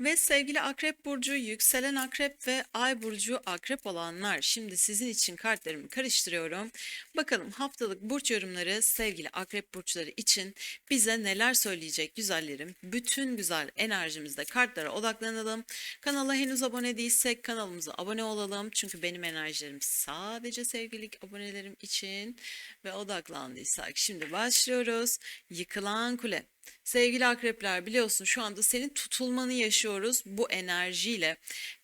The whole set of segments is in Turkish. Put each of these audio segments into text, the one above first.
Ve sevgili Akrep Burcu, yükselen Akrep ve Ay Burcu Akrep olanlar. Şimdi sizin için kartlarımı karıştırıyorum. Bakalım haftalık burç yorumları sevgili Akrep Burçları için bize neler söyleyecek güzellerim. Bütün güzel enerjimizde kartlara odaklanalım. Kanala henüz abone değilsek kanalımıza abone olalım. Çünkü benim enerjilerim sadece sevgili abonelerim için ve odaklandıysak. Şimdi başlıyoruz. Yıkılan Kule. Sevgili akrepler biliyorsun şu anda senin tutulmanı yaşıyoruz. Bu enerjiyle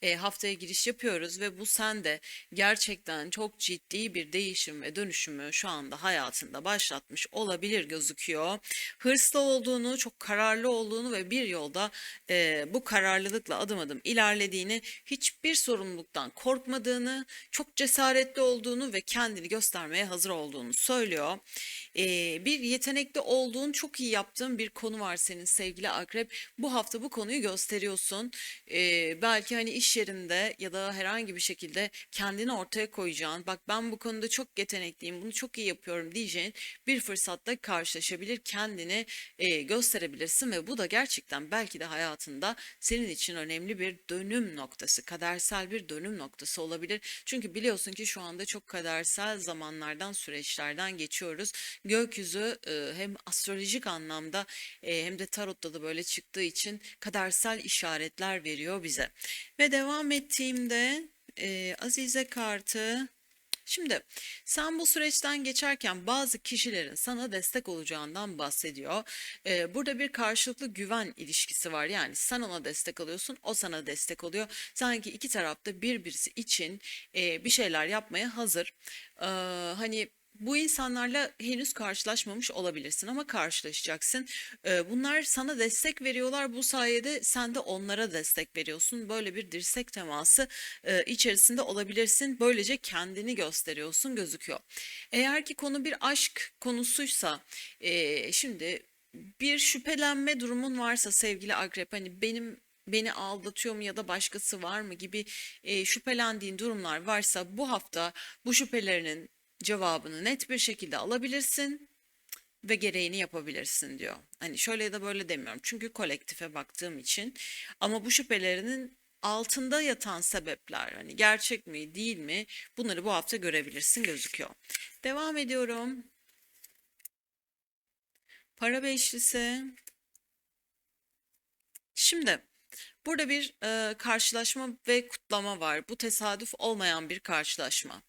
e, haftaya giriş yapıyoruz ve bu sende gerçekten çok ciddi bir değişim ve dönüşümü şu anda hayatında başlatmış olabilir gözüküyor. Hırslı olduğunu, çok kararlı olduğunu ve bir yolda e, bu kararlılıkla adım adım ilerlediğini, hiçbir sorumluluktan korkmadığını, çok cesaretli olduğunu ve kendini göstermeye hazır olduğunu söylüyor. E, bir yetenekli olduğun, çok iyi yaptığın bir konu var senin sevgili akrep. Bu hafta bu konuyu gösteriyorsun. Ee, belki hani iş yerinde ya da herhangi bir şekilde kendini ortaya koyacağın, bak ben bu konuda çok yetenekliyim, bunu çok iyi yapıyorum diyeceğin bir fırsatta karşılaşabilir, kendini e, gösterebilirsin ve bu da gerçekten belki de hayatında senin için önemli bir dönüm noktası, kadersel bir dönüm noktası olabilir. Çünkü biliyorsun ki şu anda çok kadersel zamanlardan, süreçlerden geçiyoruz. Gökyüzü hem astrolojik anlamda hem de tarotta da böyle çıktığı için kadersel işaretler veriyor bize. Ve devam ettiğimde Azize kartı Şimdi sen bu süreçten geçerken bazı kişilerin sana destek olacağından bahsediyor. Ee, burada bir karşılıklı güven ilişkisi var. Yani sen ona destek alıyorsun, o sana destek oluyor. Sanki iki tarafta birbirisi için e, bir şeyler yapmaya hazır. Ee, hani bu insanlarla henüz karşılaşmamış olabilirsin ama karşılaşacaksın. Ee, bunlar sana destek veriyorlar. Bu sayede sen de onlara destek veriyorsun. Böyle bir dirsek teması e, içerisinde olabilirsin. Böylece kendini gösteriyorsun gözüküyor. Eğer ki konu bir aşk konusuysa e, şimdi bir şüphelenme durumun varsa sevgili akrep hani benim beni aldatıyor mu ya da başkası var mı gibi e, şüphelendiğin durumlar varsa bu hafta bu şüphelerinin cevabını net bir şekilde alabilirsin ve gereğini yapabilirsin diyor. Hani şöyle ya da böyle demiyorum. Çünkü kolektife baktığım için ama bu şüphelerinin altında yatan sebepler hani gerçek mi değil mi bunları bu hafta görebilirsin gözüküyor. Devam ediyorum. Para beşlisi. Şimdi burada bir e, karşılaşma ve kutlama var. Bu tesadüf olmayan bir karşılaşma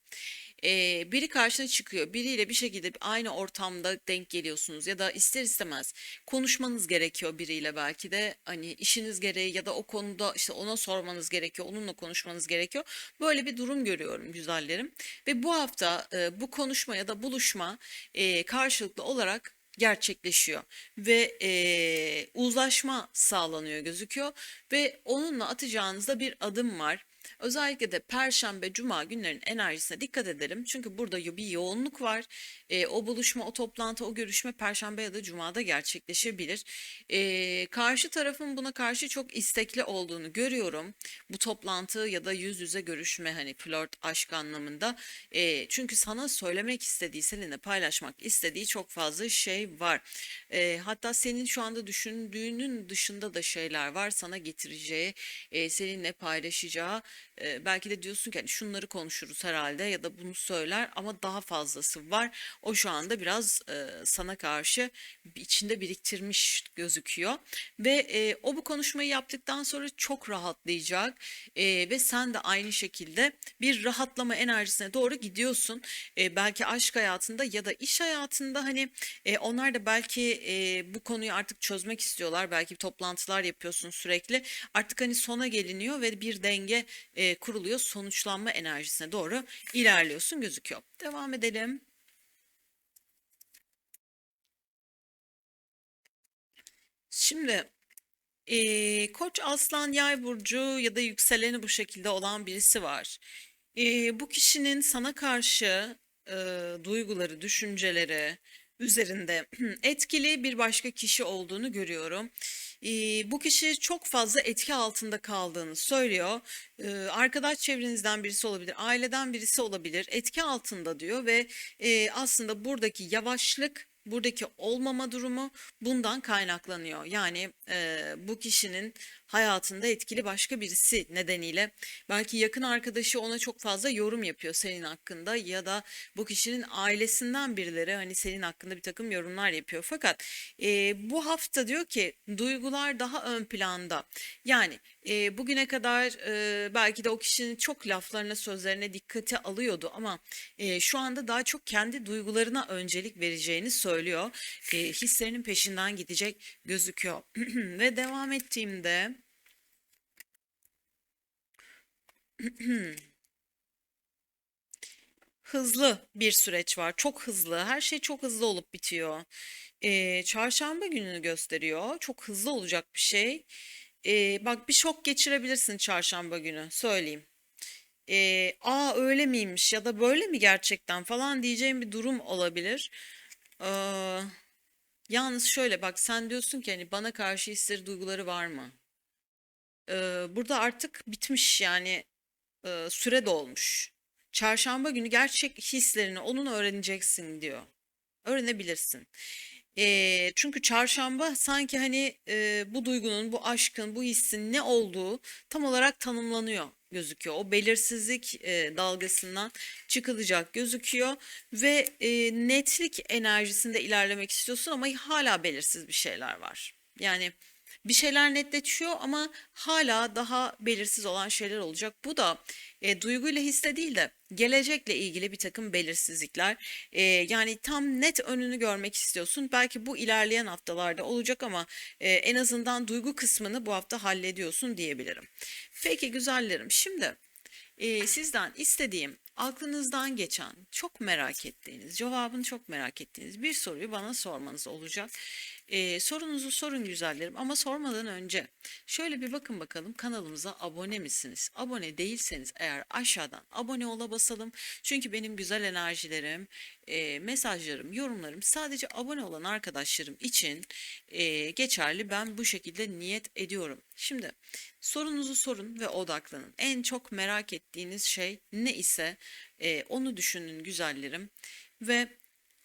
e, biri karşına çıkıyor. Biriyle bir şekilde aynı ortamda denk geliyorsunuz ya da ister istemez konuşmanız gerekiyor biriyle belki de hani işiniz gereği ya da o konuda işte ona sormanız gerekiyor, onunla konuşmanız gerekiyor. Böyle bir durum görüyorum güzellerim. Ve bu hafta e, bu konuşma ya da buluşma e, karşılıklı olarak gerçekleşiyor ve e, uzlaşma sağlanıyor gözüküyor ve onunla atacağınızda bir adım var. Özellikle de Perşembe, Cuma günlerin enerjisine dikkat edelim. Çünkü burada bir yoğunluk var. E, o buluşma, o toplantı, o görüşme Perşembe ya da Cuma'da gerçekleşebilir. E, karşı tarafın buna karşı çok istekli olduğunu görüyorum. Bu toplantı ya da yüz yüze görüşme hani flört, aşk anlamında. E, çünkü sana söylemek istediği, seninle paylaşmak istediği çok fazla şey var. E, hatta senin şu anda düşündüğünün dışında da şeyler var. Sana getireceği, e, seninle paylaşacağı e, belki de diyorsun ki hani şunları konuşuruz herhalde ya da bunu söyler ama daha fazlası var. O şu anda biraz e, sana karşı içinde biriktirmiş gözüküyor ve e, o bu konuşmayı yaptıktan sonra çok rahatlayacak e, ve sen de aynı şekilde bir rahatlama enerjisine doğru gidiyorsun. E, belki aşk hayatında ya da iş hayatında hani e, onlar da belki e, bu konuyu artık çözmek istiyorlar. Belki toplantılar yapıyorsun sürekli. Artık hani sona geliniyor ve bir denge e, kuruluyor. Sonuçlanma enerjisine doğru ilerliyorsun gözüküyor. Devam edelim. Şimdi e, Koç Aslan Yay burcu ya da yükseleni bu şekilde olan birisi var. E, bu kişinin sana karşı e, duyguları, düşünceleri üzerinde etkili bir başka kişi olduğunu görüyorum. Ee, bu kişi çok fazla etki altında kaldığını söylüyor. Ee, arkadaş çevrenizden birisi olabilir, aileden birisi olabilir. Etki altında diyor ve e, aslında buradaki yavaşlık buradaki olmama durumu bundan kaynaklanıyor. Yani e, bu kişinin hayatında etkili başka birisi nedeniyle belki yakın arkadaşı ona çok fazla yorum yapıyor senin hakkında ya da bu kişinin ailesinden birileri hani senin hakkında bir takım yorumlar yapıyor. Fakat e, bu hafta diyor ki duygular daha ön planda. Yani e, bugüne kadar e, belki de o kişinin çok laflarına sözlerine dikkate alıyordu ama e, şu anda daha çok kendi duygularına öncelik vereceğini söylüyor. E, hislerinin peşinden gidecek gözüküyor. Ve devam ettiğimde hızlı bir süreç var. Çok hızlı. Her şey çok hızlı olup bitiyor. E, çarşamba gününü gösteriyor. Çok hızlı olacak bir şey. E, bak bir şok geçirebilirsin çarşamba günü. Söyleyeyim. E, Aa öyle miymiş ya da böyle mi gerçekten falan diyeceğim bir durum olabilir. Ee, Yalnız şöyle bak sen diyorsun ki hani bana karşı hisleri duyguları var mı? Ee, burada artık bitmiş yani e, süre dolmuş. Çarşamba günü gerçek hislerini onun öğreneceksin diyor. Öğrenebilirsin. Ee, çünkü çarşamba sanki hani e, bu duygunun, bu aşkın, bu hissin ne olduğu tam olarak tanımlanıyor gözüküyor. O belirsizlik e, dalgasından çıkılacak gözüküyor ve e, netlik enerjisinde ilerlemek istiyorsun ama hala belirsiz bir şeyler var. Yani bir şeyler netleşiyor ama hala daha belirsiz olan şeyler olacak. Bu da e, duyguyla hisse değil de gelecekle ilgili bir takım belirsizlikler. E, yani tam net önünü görmek istiyorsun. Belki bu ilerleyen haftalarda olacak ama e, en azından duygu kısmını bu hafta hallediyorsun diyebilirim. Peki güzellerim şimdi e, sizden istediğim aklınızdan geçen, çok merak ettiğiniz, cevabını çok merak ettiğiniz bir soruyu bana sormanız olacak. Ee, sorunuzu sorun güzellerim ama sormadan önce şöyle bir bakın bakalım kanalımıza abone misiniz? Abone değilseniz eğer aşağıdan abone ola basalım. Çünkü benim güzel enerjilerim, e, mesajlarım, yorumlarım sadece abone olan arkadaşlarım için e, geçerli. Ben bu şekilde niyet ediyorum. Şimdi sorunuzu sorun ve odaklanın. En çok merak ettiğiniz şey ne ise e, onu düşünün güzellerim ve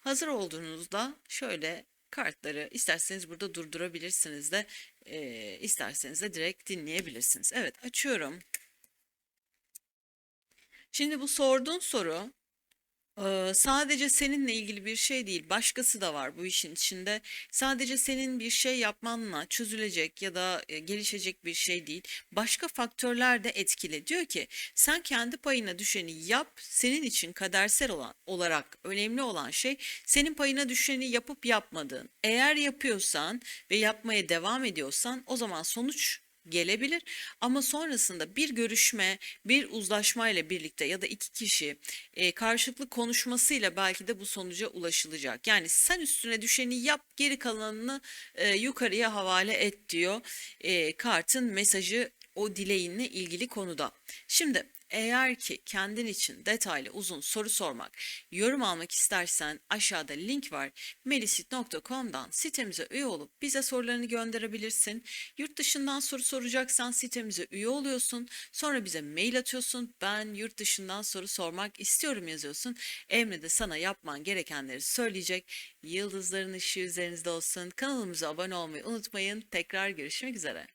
hazır olduğunuzda şöyle kartları isterseniz burada durdurabilirsiniz de e, isterseniz de direkt dinleyebilirsiniz. Evet açıyorum. Şimdi bu sorduğun soru Sadece seninle ilgili bir şey değil, başkası da var bu işin içinde. Sadece senin bir şey yapmanla çözülecek ya da gelişecek bir şey değil. Başka faktörler de etkili. Diyor ki sen kendi payına düşeni yap. Senin için kadersel olan olarak önemli olan şey senin payına düşeni yapıp yapmadığın. Eğer yapıyorsan ve yapmaya devam ediyorsan o zaman sonuç gelebilir ama sonrasında bir görüşme, bir uzlaşma ile birlikte ya da iki kişi e, karşılıklı konuşmasıyla belki de bu sonuca ulaşılacak. Yani sen üstüne düşeni yap, geri kalanını e, yukarıya havale et diyor e, kartın mesajı o dileğinle ilgili konuda. Şimdi eğer ki kendin için detaylı uzun soru sormak, yorum almak istersen aşağıda link var. melisit.com'dan sitemize üye olup bize sorularını gönderebilirsin. Yurt dışından soru soracaksan sitemize üye oluyorsun. Sonra bize mail atıyorsun. Ben yurt dışından soru sormak istiyorum yazıyorsun. Emre de sana yapman gerekenleri söyleyecek. Yıldızların ışığı üzerinizde olsun. Kanalımıza abone olmayı unutmayın. Tekrar görüşmek üzere.